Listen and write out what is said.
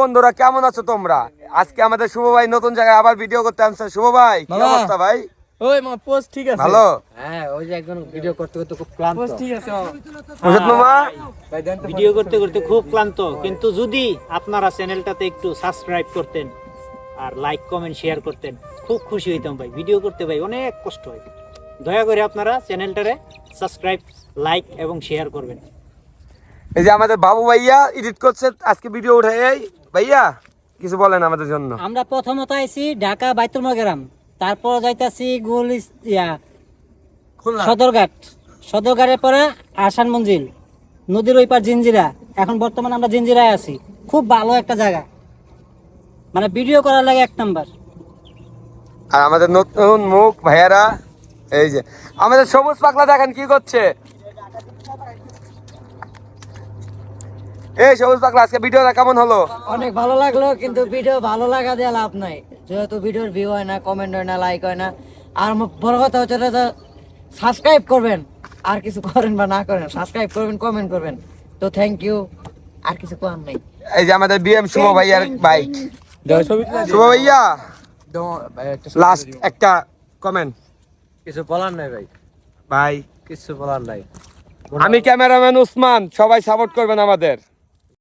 বন্ধুরা কেমন আছো তোমরা? আজকে আমাদের শুভ ভাই নতুন জায়গায় আবার ভিডিও করতে আসছে শুভ ভাই কি অবস্থা ভাই? ওই মা পোস্ট ঠিক আছে। ভালো? হ্যাঁ ওই যে একজন ভিডিও করতে করতে খুব ক্লান্ত। পোস্ট ঠিক আছে মুর্শিদ মামা? ভাই দেন তো ভিডিও করতে করতে খুব ক্লান্ত। কিন্তু যদি আপনারা চ্যানেলটাতে একটু সাবস্ক্রাইব করতেন আর লাইক কমেন্ট শেয়ার করতেন খুব খুশি হইতাম ভাই। ভিডিও করতে ভাই অনেক কষ্ট হয়। দয়া করে আপনারা চ্যানেলটারে সাবস্ক্রাইব লাইক এবং শেয়ার করবেন। এই যে আমাদের বাবু ভাইয়া এডিট করছে আজকে ভিডিও উঠে এই ভাইয়া কিছু বলেন আমাদের জন্য। আমরা প্রথমত আইছি ঢাকা বাইতুল গ্রাম তারপর যাইতাছি গুলিস ইয়া সদরঘাট। সদরঘাটের পরে আসান মঞ্জিল নদীর ওই পার জিঞ্জিরা এখন বর্তমানে আমরা জিঞ্জিরায় আছি। খুব ভালো একটা জায়গা। মানে ভিডিও করার লাগে এক নাম্বার। আর আমাদের নতুন মুখ ভাইয়ারা এই যে আমাদের সবুজ পাগলা দেখেন কি করছে? এই সবুজ পাগলা আজকে ভিডিওটা কেমন হলো? অনেক ভালো লাগল কিন্তু ভিডিও ভালো লাগা দিয়ে লাভ নাই। যেহেতু ভিডিওর ভিউ হয় না কমেন্ট হয় না লাইক হয় না আর বড় কথা হচ্ছে সাবস্ক্রাইব করবেন আর কিছু করেন বা না করেন সাবস্ক্রাইব করবেন কমেন্ট করবেন। তো থ্যাংক ইউ আর কিছু করার নেই। এই যে আমাদের বিএম শুভ ভাইয়ার বাইক শুভ ভাইয়া লাস্ট একটা কমেন্ট কিছু বলার নাই ভাই। ভাই। কিছু বলার নাই। আমি ক্যামেরাম্যান উসমান সবাই সাপোর্ট করবেন আমাদের।